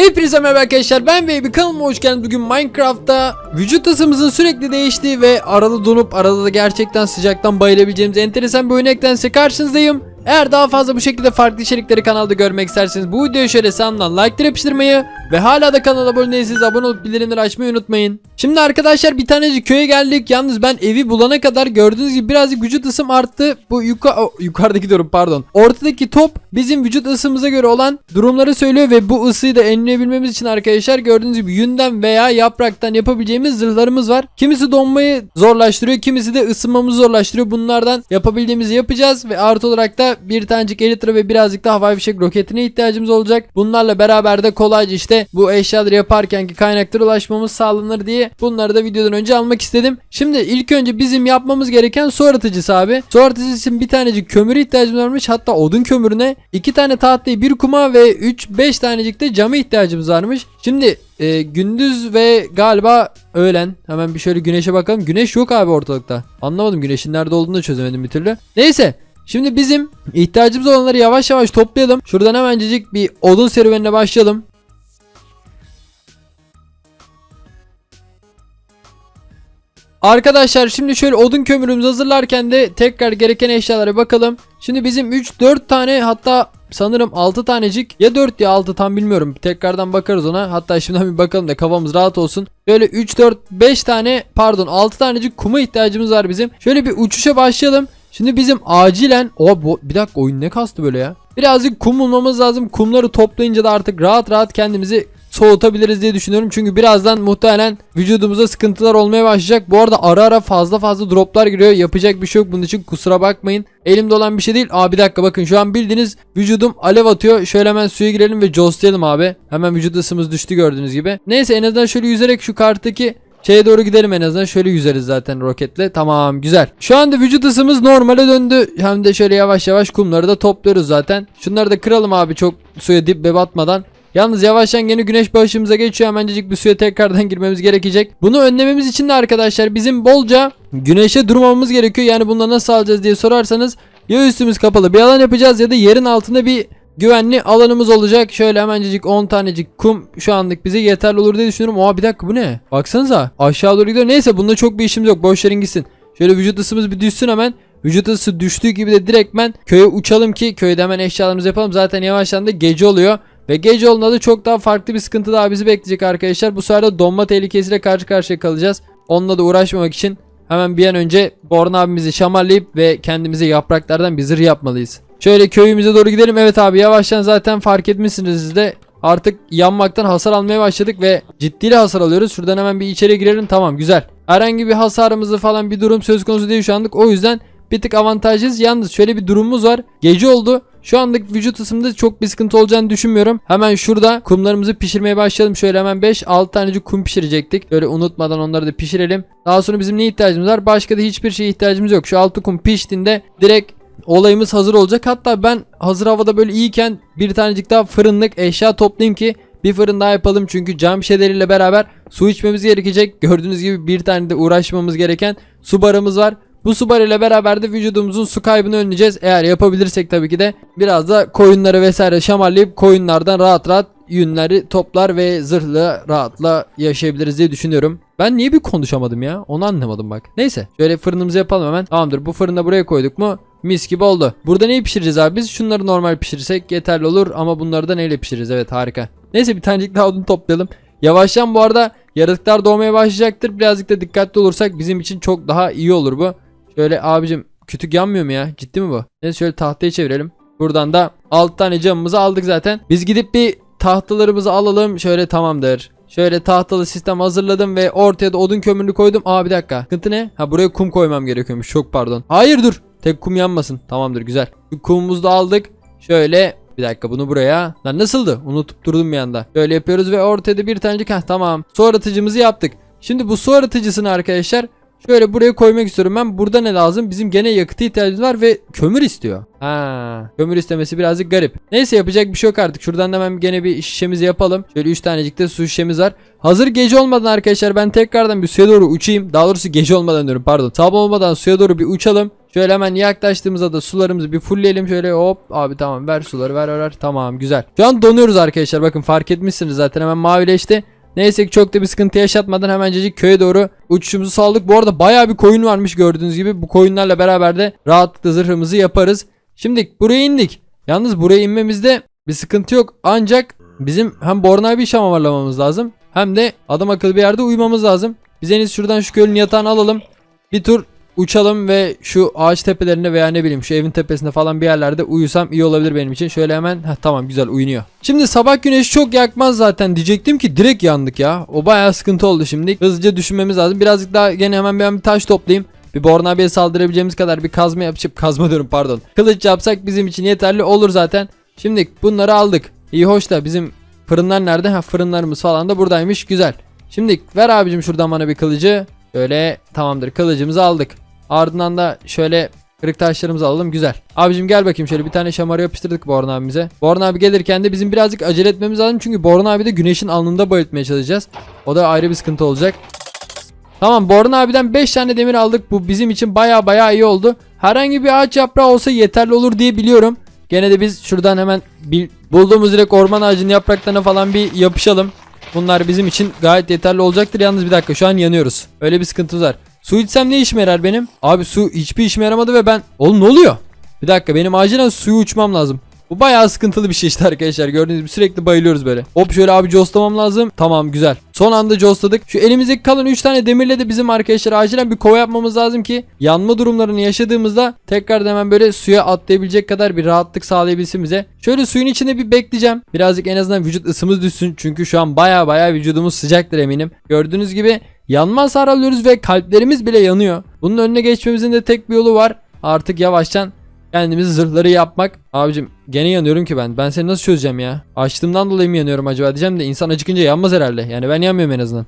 Hepinize merhaba arkadaşlar ben Baby kanalıma hoş geldiniz. Bugün Minecraft'ta vücut ısımızın sürekli değiştiği ve arada donup arada da gerçekten sıcaktan bayılabileceğimiz enteresan bir oyun eklense karşınızdayım. Eğer daha fazla bu şekilde farklı içerikleri kanalda görmek isterseniz bu videoyu şöyle sağımdan like yapıştırmayı ve hala da kanala abone değilseniz abone olup bildirimleri açmayı unutmayın. Şimdi arkadaşlar bir tanecik köye geldik. Yalnız ben evi bulana kadar gördüğünüz gibi birazcık vücut ısım arttı. Bu yuka o, yukarıdaki diyorum pardon. Ortadaki top bizim vücut ısımıza göre olan durumları söylüyor ve bu ısıyı da enleyebilmemiz için arkadaşlar gördüğünüz gibi yünden veya yapraktan yapabileceğimiz zırhlarımız var. Kimisi donmayı zorlaştırıyor, kimisi de ısınmamızı zorlaştırıyor. Bunlardan yapabildiğimizi yapacağız ve artı olarak da bir tanecik elitra ve birazcık da havai fişek roketine ihtiyacımız olacak. Bunlarla beraber de kolayca işte bu eşyaları yaparkenki kaynaklara ulaşmamız sağlanır diye bunları da videodan önce almak istedim. Şimdi ilk önce bizim yapmamız gereken su aratıcısı abi. Su aratıcısı için bir tanecik kömüre ihtiyacımız varmış. Hatta odun kömürüne iki tane tahtayı bir kuma ve 3-5 tanecik de cama ihtiyacımız varmış. Şimdi e, gündüz ve galiba öğlen. Hemen bir şöyle güneşe bakalım. Güneş yok abi ortalıkta. Anlamadım güneşin nerede olduğunu da çözemedim bir türlü. Neyse. Şimdi bizim ihtiyacımız olanları yavaş yavaş toplayalım. Şuradan hemencecik bir odun serüvenine başlayalım. Arkadaşlar şimdi şöyle odun kömürümüzü hazırlarken de tekrar gereken eşyalara bakalım. Şimdi bizim 3-4 tane hatta sanırım 6 tanecik ya 4 ya 6 tam bilmiyorum. Tekrardan bakarız ona. Hatta şimdiden bir bakalım da kafamız rahat olsun. Böyle 3 4 5 tane pardon 6 tanecik kuma ihtiyacımız var bizim. Şöyle bir uçuşa başlayalım. Şimdi bizim acilen o bir dakika oyun ne kastı böyle ya? Birazcık kum bulmamız lazım. Kumları toplayınca da artık rahat rahat kendimizi soğutabiliriz diye düşünüyorum. Çünkü birazdan muhtemelen vücudumuzda sıkıntılar olmaya başlayacak. Bu arada ara ara fazla fazla droplar giriyor. Yapacak bir şey yok bunun için kusura bakmayın. Elimde olan bir şey değil. Aa bir dakika bakın şu an bildiğiniz vücudum alev atıyor. Şöyle hemen suya girelim ve jostlayalım abi. Hemen vücut ısımız düştü gördüğünüz gibi. Neyse en azından şöyle yüzerek şu karttaki Şeye doğru gidelim en azından. Şöyle yüzeriz zaten roketle. Tamam güzel. Şu anda vücut ısımız normale döndü. Hem de şöyle yavaş yavaş kumları da topluyoruz zaten. Şunları da kıralım abi çok suya dip ve batmadan. Yalnız yavaştan gene güneş başımıza geçiyor. Hemencecik bir suya tekrardan girmemiz gerekecek. Bunu önlememiz için de arkadaşlar bizim bolca güneşe durmamamız gerekiyor. Yani bunları nasıl alacağız diye sorarsanız ya üstümüz kapalı bir alan yapacağız ya da yerin altında bir güvenli alanımız olacak. Şöyle hemencecik 10 tanecik kum şu anlık bize yeterli olur diye düşünüyorum. Oha bir dakika bu ne? Baksanıza aşağı doğru gidiyor. Neyse bunda çok bir işimiz yok. Boş verin gitsin. Şöyle vücut ısımız bir düşsün hemen. Vücut ısı düştüğü gibi de direktmen köye uçalım ki köyde hemen eşyalarımızı yapalım. Zaten yavaştan da gece oluyor. Ve gece olduğunda da çok daha farklı bir sıkıntı daha bizi bekleyecek arkadaşlar. Bu sefer de donma tehlikesiyle karşı karşıya kalacağız. Onunla da uğraşmamak için hemen bir an önce Born abimizi şamarlayıp ve kendimize yapraklardan bir zırh yapmalıyız. Şöyle köyümüze doğru gidelim. Evet abi yavaştan zaten fark etmişsiniz siz de. Artık yanmaktan hasar almaya başladık ve ciddiyle hasar alıyoruz. Şuradan hemen bir içeri girelim. Tamam güzel. Herhangi bir hasarımızı falan bir durum söz konusu değil şu anlık. O yüzden bir tık avantajlıyız. Yalnız şöyle bir durumumuz var. Gece oldu. Şu anlık vücut ısımda çok bir sıkıntı olacağını düşünmüyorum. Hemen şurada kumlarımızı pişirmeye başlayalım. Şöyle hemen 5-6 tanecik kum pişirecektik. Böyle unutmadan onları da pişirelim. Daha sonra bizim ne ihtiyacımız var? Başka da hiçbir şeye ihtiyacımız yok. Şu altı kum piştiğinde direkt olayımız hazır olacak. Hatta ben hazır havada böyle iyiyken bir tanecik daha fırınlık eşya toplayayım ki bir fırın daha yapalım çünkü cam şişeleriyle beraber su içmemiz gerekecek. Gördüğünüz gibi bir tane de uğraşmamız gereken su barımız var. Bu su barıyla beraber de vücudumuzun su kaybını önleyeceğiz. Eğer yapabilirsek tabii ki de biraz da koyunları vesaire şamarlayıp koyunlardan rahat rahat yünleri toplar ve zırhlı rahatla yaşayabiliriz diye düşünüyorum. Ben niye bir konuşamadım ya? Onu anlamadım bak. Neyse. Şöyle fırınımızı yapalım hemen. Tamamdır. Bu fırını buraya koyduk mu? Mis gibi oldu. Burada neyi pişireceğiz abi? Biz şunları normal pişirirsek yeterli olur ama bunları da neyle pişiririz? Evet harika. Neyse bir tanecik daha odun toplayalım. Yavaştan bu arada yaratıklar doğmaya başlayacaktır. Birazcık da dikkatli olursak bizim için çok daha iyi olur bu. Şöyle abicim kütük yanmıyor mu ya? Ciddi mi bu? Neyse şöyle tahtayı çevirelim. Buradan da 6 tane camımızı aldık zaten. Biz gidip bir tahtalarımızı alalım. Şöyle tamamdır. Şöyle tahtalı sistem hazırladım ve ortaya da odun kömürünü koydum. Aa bir dakika. Sıkıntı ne? Ha buraya kum koymam gerekiyormuş. Çok pardon. Hayır dur. Tek kum yanmasın. Tamamdır güzel. Kumumuzu da aldık. Şöyle bir dakika bunu buraya. Lan nasıldı? Unutup durdum bir anda. Böyle yapıyoruz ve ortaya da bir tanecik. Heh tamam. Su aratıcımızı yaptık. Şimdi bu su aratıcısını arkadaşlar Şöyle buraya koymak istiyorum ben. Burada ne lazım? Bizim gene yakıta ihtiyacımız var ve kömür istiyor. Ha, kömür istemesi birazcık garip. Neyse yapacak bir şey yok artık. Şuradan da hemen gene bir şişemizi yapalım. Şöyle 3 tanecik de su şişemiz var. Hazır gece olmadan arkadaşlar ben tekrardan bir suya doğru uçayım. Daha doğrusu gece olmadan diyorum pardon. Sabah olmadan suya doğru bir uçalım. Şöyle hemen yaklaştığımızda da sularımızı bir fullleyelim. Şöyle hop abi tamam ver suları ver ver ver. Tamam güzel. Şu an donuyoruz arkadaşlar. Bakın fark etmişsiniz zaten hemen mavileşti. Neyse ki çok da bir sıkıntı yaşatmadan hemencecik köye doğru uçuşumuzu saldık. Bu arada bayağı bir koyun varmış gördüğünüz gibi. Bu koyunlarla beraber de rahatlıkla zırhımızı yaparız. Şimdi buraya indik. Yalnız buraya inmemizde bir sıkıntı yok. Ancak bizim hem Borna'yı bir şamamarlamamız lazım. Hem de adam akıllı bir yerde uyumamız lazım. Biz en iyisi şuradan şu köyün yatağını alalım. Bir tur uçalım ve şu ağaç tepelerinde veya ne bileyim şu evin tepesinde falan bir yerlerde uyusam iyi olabilir benim için. Şöyle hemen heh, tamam güzel uyunuyor. Şimdi sabah güneşi çok yakmaz zaten diyecektim ki direkt yandık ya. O bayağı sıkıntı oldu şimdi. Hızlıca düşünmemiz lazım. Birazcık daha gene hemen ben bir taş toplayayım. Bir Borna abiye saldırabileceğimiz kadar bir kazma yapıp kazma diyorum pardon. Kılıç yapsak bizim için yeterli olur zaten. Şimdi bunları aldık. İyi hoş da bizim fırınlar nerede? Ha fırınlarımız falan da buradaymış. Güzel. Şimdi ver abicim şuradan bana bir kılıcı. Böyle tamamdır kılıcımızı aldık. Ardından da şöyle kırık taşlarımızı alalım güzel. Abicim gel bakayım şöyle bir tane şamarı yapıştırdık Born abimize. Born abi gelirken de bizim birazcık acele etmemiz lazım. Çünkü Born abi de güneşin alnında bayıltmaya çalışacağız. O da ayrı bir sıkıntı olacak. Tamam Born abiden 5 tane demir aldık. Bu bizim için baya baya iyi oldu. Herhangi bir ağaç yaprağı olsa yeterli olur diye biliyorum. Gene de biz şuradan hemen bulduğumuz direkt orman ağacının yapraklarına falan bir yapışalım. Bunlar bizim için gayet yeterli olacaktır. Yalnız bir dakika şu an yanıyoruz. Öyle bir sıkıntımız var. Su içsem ne işime yarar benim? Abi su hiçbir işime yaramadı ve ben... Oğlum ne oluyor? Bir dakika benim acilen suyu uçmam lazım. Bu bayağı sıkıntılı bir şey işte arkadaşlar. Gördüğünüz gibi sürekli bayılıyoruz böyle. Hop şöyle abi jostlamam lazım. Tamam güzel. Son anda jostladık. Şu elimizdeki kalan 3 tane demirle de bizim arkadaşlar acilen bir kova yapmamız lazım ki yanma durumlarını yaşadığımızda tekrar hemen böyle suya atlayabilecek kadar bir rahatlık sağlayabilsin bize. Şöyle suyun içinde bir bekleyeceğim. Birazcık en azından vücut ısımız düşsün. Çünkü şu an baya baya vücudumuz sıcaktır eminim. Gördüğünüz gibi yanma hasar alıyoruz ve kalplerimiz bile yanıyor. Bunun önüne geçmemizin de tek bir yolu var. Artık yavaştan kendimizi zırhları yapmak. Abicim gene yanıyorum ki ben. Ben seni nasıl çözeceğim ya? Açtığımdan dolayı mı yanıyorum acaba diyeceğim de insan acıkınca yanmaz herhalde. Yani ben yanmıyorum en azından.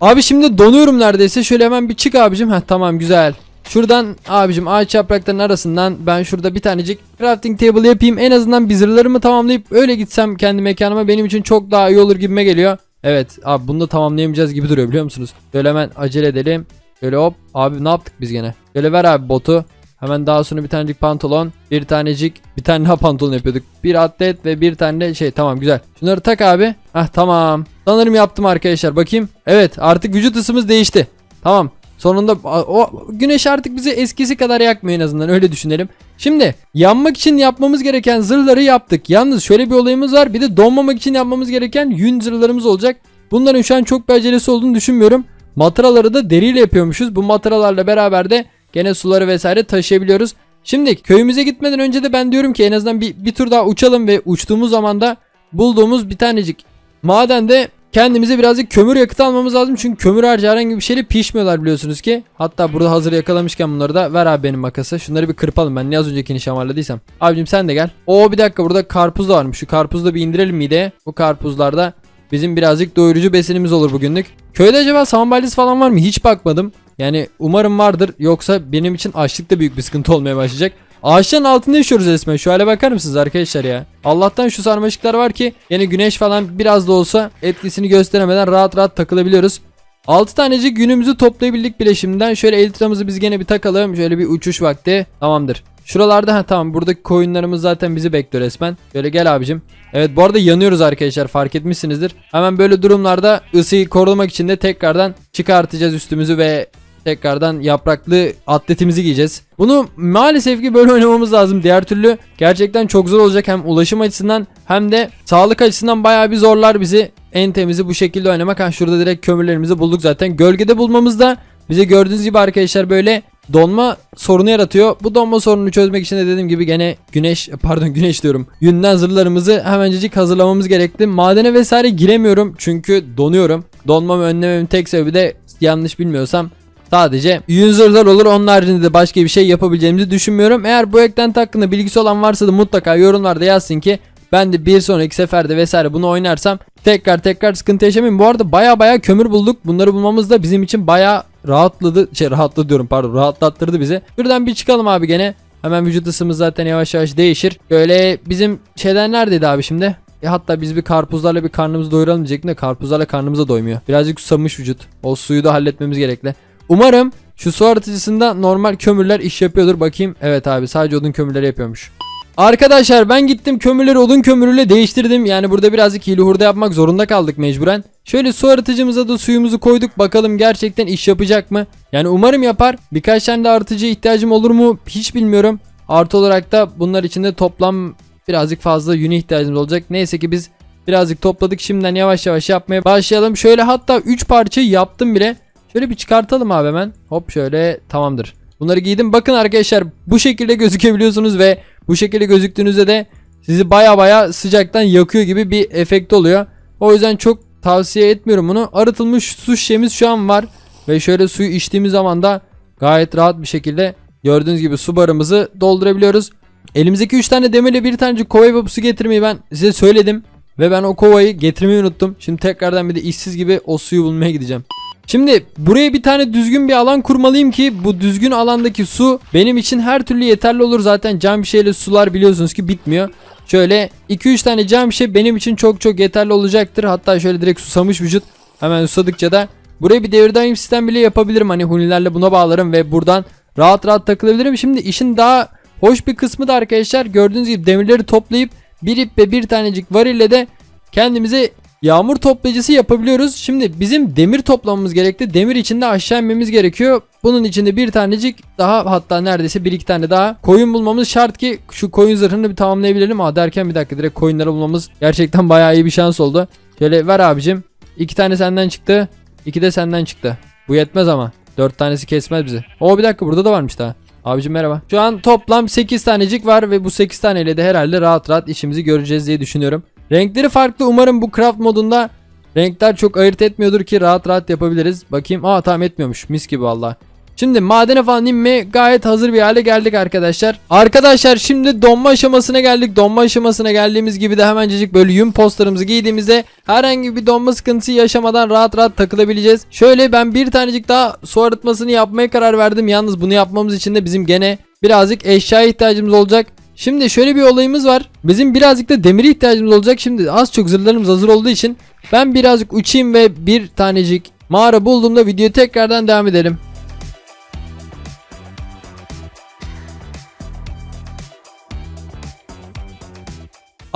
Abi şimdi donuyorum neredeyse. Şöyle hemen bir çık abicim. Heh tamam güzel. Şuradan abicim ağaç yapraklarının arasından ben şurada bir tanecik crafting table yapayım. En azından bir zırhlarımı tamamlayıp öyle gitsem kendi mekanıma benim için çok daha iyi olur gibime geliyor. Evet abi bunu da tamamlayamayacağız gibi duruyor biliyor musunuz? Şöyle hemen acele edelim. Şöyle hop abi ne yaptık biz gene? Şöyle ver abi botu. Hemen daha sonra bir tanecik pantolon, bir tanecik, bir tane daha pantolon yapıyorduk. Bir atlet ve bir tane de şey tamam güzel. Şunları tak abi. Hah tamam. Sanırım yaptım arkadaşlar. Bakayım. Evet artık vücut ısımız değişti. Tamam. Sonunda o güneş artık bizi eskisi kadar yakmıyor en azından öyle düşünelim. Şimdi yanmak için yapmamız gereken zırhları yaptık. Yalnız şöyle bir olayımız var. Bir de donmamak için yapmamız gereken yün zırhlarımız olacak. Bunların şu an çok bir acelesi olduğunu düşünmüyorum. Mataraları da deriyle yapıyormuşuz. Bu mataralarla beraber de Gene suları vesaire taşıyabiliyoruz. Şimdi köyümüze gitmeden önce de ben diyorum ki en azından bir, bir tur daha uçalım ve uçtuğumuz zaman da bulduğumuz bir tanecik madende kendimize birazcık kömür yakıtı almamız lazım. Çünkü kömür harcı herhangi bir şeyle pişmiyorlar biliyorsunuz ki. Hatta burada hazır yakalamışken bunları da ver abi benim makası. Şunları bir kırpalım ben ne az öncekini şamarladıysam. Abicim sen de gel. Oo bir dakika burada karpuz da varmış. Şu karpuzu da bir indirelim mideye. Bu karpuzlarda bizim birazcık doyurucu besinimiz olur bugünlük. Köyde acaba saman balyası falan var mı? Hiç bakmadım. Yani umarım vardır yoksa benim için açlıkta büyük bir sıkıntı olmaya başlayacak. Ağaçların altında yaşıyoruz resmen. Şu hale bakar mısınız arkadaşlar ya? Allah'tan şu sarmaşıklar var ki yine güneş falan biraz da olsa etkisini gösteremeden rahat rahat takılabiliyoruz. 6 tanecik günümüzü toplayabildik bile şimdiden. Şöyle elitramızı biz gene bir takalım. Şöyle bir uçuş vakti. Tamamdır. Şuralarda ha tamam buradaki koyunlarımız zaten bizi bekliyor resmen. Şöyle gel abicim. Evet bu arada yanıyoruz arkadaşlar fark etmişsinizdir. Hemen böyle durumlarda ısıyı korumak için de tekrardan çıkartacağız üstümüzü ve tekrardan yapraklı atletimizi giyeceğiz. Bunu maalesef ki böyle oynamamız lazım. Diğer türlü gerçekten çok zor olacak hem ulaşım açısından hem de sağlık açısından bayağı bir zorlar bizi. En temizi bu şekilde oynamak. Ha şurada direkt kömürlerimizi bulduk zaten. Gölgede bulmamız da bize gördüğünüz gibi arkadaşlar böyle donma sorunu yaratıyor. Bu donma sorununu çözmek için de dediğim gibi gene güneş pardon güneş diyorum. Yünden zırhlarımızı hemencecik hazırlamamız gerekli. Madene vesaire giremiyorum çünkü donuyorum. Donmamı önlememin tek sebebi de yanlış bilmiyorsam Sadece zırhlar olur. Onun haricinde de başka bir şey yapabileceğimizi düşünmüyorum. Eğer bu eklenti hakkında bilgisi olan varsa da mutlaka yorumlarda yazsın ki ben de bir sonraki seferde vesaire bunu oynarsam tekrar tekrar sıkıntı yaşamayayım. Bu arada baya baya kömür bulduk. Bunları bulmamız da bizim için baya rahatladı. Şey rahatladı diyorum pardon rahatlattırdı bizi. Buradan bir çıkalım abi gene. Hemen vücut ısımız zaten yavaş yavaş değişir. Böyle bizim şeyler neredeydi abi şimdi? E hatta biz bir karpuzlarla bir karnımızı doyuralım diyecektim de karpuzlarla karnımız da doymuyor. Birazcık susamış vücut. O suyu da halletmemiz gerekli. Umarım şu su arıtıcısında normal kömürler iş yapıyordur. Bakayım. Evet abi sadece odun kömürleri yapıyormuş. Arkadaşlar ben gittim kömürleri odun kömürüyle değiştirdim. Yani burada birazcık hile hurda yapmak zorunda kaldık mecburen. Şöyle su arıtıcımıza da suyumuzu koyduk. Bakalım gerçekten iş yapacak mı? Yani umarım yapar. Birkaç tane de artıcıya ihtiyacım olur mu? Hiç bilmiyorum. Artı olarak da bunlar içinde toplam birazcık fazla yüne ihtiyacımız olacak. Neyse ki biz birazcık topladık. Şimdiden yavaş yavaş yapmaya başlayalım. Şöyle hatta 3 parça yaptım bile. Şöyle bir çıkartalım abi hemen. Hop şöyle tamamdır. Bunları giydim. Bakın arkadaşlar bu şekilde gözükebiliyorsunuz ve bu şekilde gözüktüğünüzde de sizi baya baya sıcaktan yakıyor gibi bir efekt oluyor. O yüzden çok tavsiye etmiyorum bunu. Arıtılmış su şişemiz şu an var. Ve şöyle suyu içtiğimiz zaman da gayet rahat bir şekilde gördüğünüz gibi su barımızı doldurabiliyoruz. Elimizdeki 3 tane demirle bir tanecik kova yapıp su getirmeyi ben size söyledim. Ve ben o kovayı getirmeyi unuttum. Şimdi tekrardan bir de işsiz gibi o suyu bulmaya gideceğim. Şimdi buraya bir tane düzgün bir alan kurmalıyım ki bu düzgün alandaki su benim için her türlü yeterli olur. Zaten cam bir şeyle sular biliyorsunuz ki bitmiyor. Şöyle 2-3 tane cam şey benim için çok çok yeterli olacaktır. Hatta şöyle direkt susamış vücut. Hemen susadıkça da buraya bir devir sistem bile yapabilirim. Hani hunilerle buna bağlarım ve buradan rahat rahat takılabilirim. Şimdi işin daha hoş bir kısmı da arkadaşlar gördüğünüz gibi demirleri toplayıp bir ip ve bir tanecik varille de kendimize yağmur toplayıcısı yapabiliyoruz. Şimdi bizim demir toplamamız gerekti. Demir içinde aşağı inmemiz gerekiyor. Bunun içinde bir tanecik daha hatta neredeyse bir iki tane daha koyun bulmamız şart ki şu koyun zırhını bir tamamlayabilelim. Aa derken bir dakika direkt koyunları bulmamız gerçekten bayağı iyi bir şans oldu. Şöyle ver abicim. İki tane senden çıktı. iki de senden çıktı. Bu yetmez ama. Dört tanesi kesmez bizi. O bir dakika burada da varmış daha. Abicim merhaba. Şu an toplam 8 tanecik var ve bu 8 taneyle de herhalde rahat rahat işimizi göreceğiz diye düşünüyorum. Renkleri farklı. Umarım bu craft modunda renkler çok ayırt etmiyordur ki rahat rahat yapabiliriz. Bakayım. Aa tamam etmiyormuş. Mis gibi valla. Şimdi madene falan inmeye gayet hazır bir hale geldik arkadaşlar. Arkadaşlar şimdi donma aşamasına geldik. Donma aşamasına geldiğimiz gibi de hemencecik böyle yün postlarımızı giydiğimizde herhangi bir donma sıkıntısı yaşamadan rahat rahat takılabileceğiz. Şöyle ben bir tanecik daha su arıtmasını yapmaya karar verdim. Yalnız bunu yapmamız için de bizim gene birazcık eşyaya ihtiyacımız olacak. Şimdi şöyle bir olayımız var. Bizim birazcık da demire ihtiyacımız olacak. Şimdi az çok zırhlarımız hazır olduğu için ben birazcık uçayım ve bir tanecik mağara bulduğumda videoyu tekrardan devam edelim.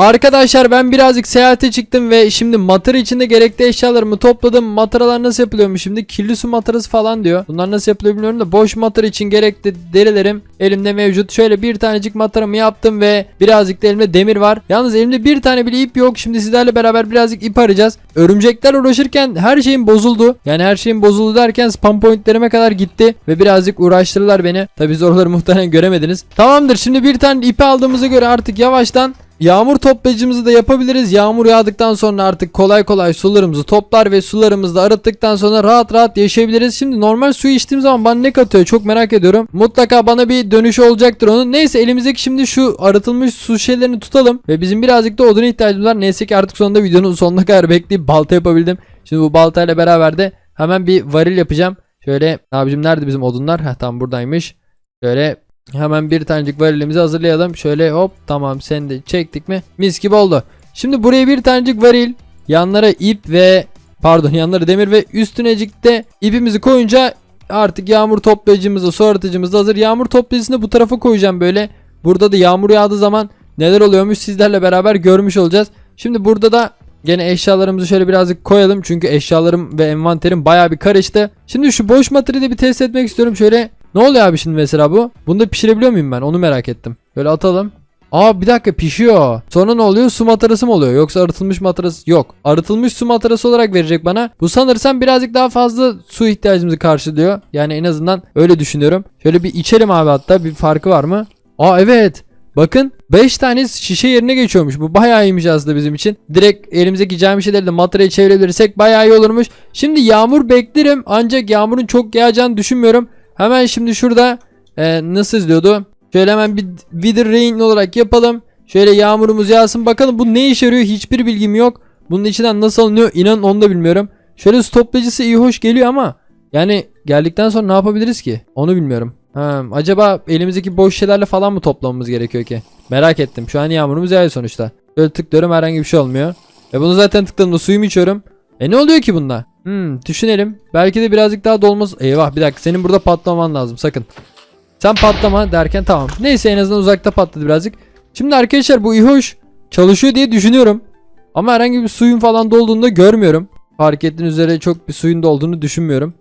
Arkadaşlar ben birazcık seyahate çıktım ve şimdi matara içinde gerekli eşyalarımı topladım. Mataralar nasıl yapılıyormuş şimdi? Kirli su matarası falan diyor. Bunlar nasıl yapılıyor bilmiyorum da boş matara için gerekli derilerim elimde mevcut. Şöyle bir tanecik mataramı yaptım ve birazcık da elimde demir var. Yalnız elimde bir tane bile ip yok. Şimdi sizlerle beraber birazcık ip arayacağız. Örümcekler uğraşırken her şeyim bozuldu. Yani her şeyim bozuldu derken spam pointlerime kadar gitti ve birazcık uğraştırdılar beni. Tabi siz oraları muhtemelen göremediniz. Tamamdır şimdi bir tane ipi aldığımıza göre artık yavaştan Yağmur toplayıcımızı da yapabiliriz. Yağmur yağdıktan sonra artık kolay kolay sularımızı toplar ve sularımızı da arıttıktan sonra rahat rahat yaşayabiliriz. Şimdi normal suyu içtiğim zaman bana ne katıyor çok merak ediyorum. Mutlaka bana bir dönüşü olacaktır onun. Neyse elimizdeki şimdi şu arıtılmış su şişelerini tutalım. Ve bizim birazcık da oduna ihtiyacımız var. Neyse ki artık sonunda videonun sonuna kadar bekleyip balta yapabildim. Şimdi bu baltayla beraber de hemen bir varil yapacağım. Şöyle abicim nerede bizim odunlar? Heh tam buradaymış. Şöyle Hemen bir tanecik varilimizi hazırlayalım. Şöyle hop tamam sen de çektik mi? Mis gibi oldu. Şimdi buraya bir tanecik varil. Yanlara ip ve pardon yanlara demir ve üstünecik de ipimizi koyunca artık yağmur toplayıcımızı su arıtıcımız da hazır. Yağmur toplayıcısını bu tarafa koyacağım böyle. Burada da yağmur yağdığı zaman neler oluyormuş sizlerle beraber görmüş olacağız. Şimdi burada da Gene eşyalarımızı şöyle birazcık koyalım. Çünkü eşyalarım ve envanterim baya bir karıştı. Şimdi şu boş materyali bir test etmek istiyorum. Şöyle ne oluyor abi şimdi mesela bu? Bunu da pişirebiliyor muyum ben? Onu merak ettim. Böyle atalım. Aa bir dakika pişiyor. Sonra ne oluyor? Su matarası mı oluyor? Yoksa arıtılmış matarası? Yok. Arıtılmış su matarası olarak verecek bana. Bu sanırsam birazcık daha fazla su ihtiyacımızı karşılıyor. Yani en azından öyle düşünüyorum. Şöyle bir içelim abi hatta. Bir farkı var mı? Aa evet. Bakın 5 tane şişe yerine geçiyormuş. Bu bayağı iyiymiş aslında bizim için. Direkt elimizdeki cam şişeleri de mataraya çevirebilirsek bayağı iyi olurmuş. Şimdi yağmur beklerim. Ancak yağmurun çok yağacağını düşünmüyorum. Hemen şimdi şurada e, nasıl izliyordu? Şöyle hemen bir Wither Rain olarak yapalım. Şöyle yağmurumuz yağsın. Bakalım bu ne işe yarıyor hiçbir bilgim yok. Bunun içinden nasıl alınıyor inan onu da bilmiyorum. Şöyle stoplayıcısı iyi hoş geliyor ama Yani geldikten sonra ne yapabiliriz ki? Onu bilmiyorum. Ha, acaba elimizdeki boş şeylerle falan mı toplamamız gerekiyor ki? Merak ettim. Şu an yağmurumuz yağıyor sonuçta. Böyle tıklıyorum herhangi bir şey olmuyor. E bunu zaten tıkladığımda suyumu içiyorum. E ne oluyor ki bunda? Hmm düşünelim. Belki de birazcık daha dolmaz. Eyvah bir dakika senin burada patlaman lazım sakın. Sen patlama derken tamam. Neyse en azından uzakta patladı birazcık. Şimdi arkadaşlar bu İhoş çalışıyor diye düşünüyorum. Ama herhangi bir suyun falan dolduğunu da görmüyorum. Fark ettiğiniz üzere çok bir suyun da olduğunu düşünmüyorum.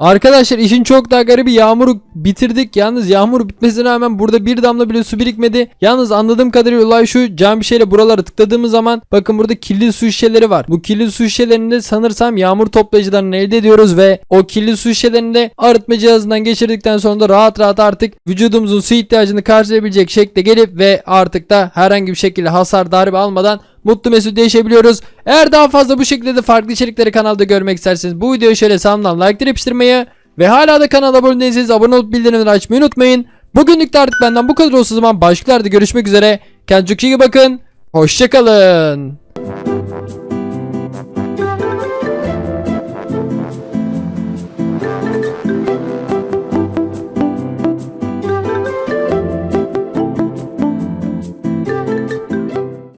Arkadaşlar işin çok daha garibi yağmuru bitirdik. Yalnız yağmur bitmesine rağmen burada bir damla bile su birikmedi. Yalnız anladığım kadarıyla olay şu cam bir şeyle buraları tıkladığımız zaman bakın burada kirli su şişeleri var. Bu kirli su şişelerinde sanırsam yağmur toplayıcılarını elde ediyoruz ve o kirli su şişelerini de arıtma cihazından geçirdikten sonra da rahat rahat artık vücudumuzun su ihtiyacını karşılayabilecek şekilde gelip ve artık da herhangi bir şekilde hasar darbe almadan mutlu mesut yaşayabiliyoruz. Eğer daha fazla bu şekilde de farklı içerikleri kanalda görmek isterseniz bu videoyu şöyle sağımdan like yapıştırmayı ve hala da kanala abone değilseniz abone olup bildirimleri açmayı unutmayın. Bugünlük de artık benden bu kadar olsun zaman başkalarda görüşmek üzere. Kendinize iyi bakın. Hoşçakalın.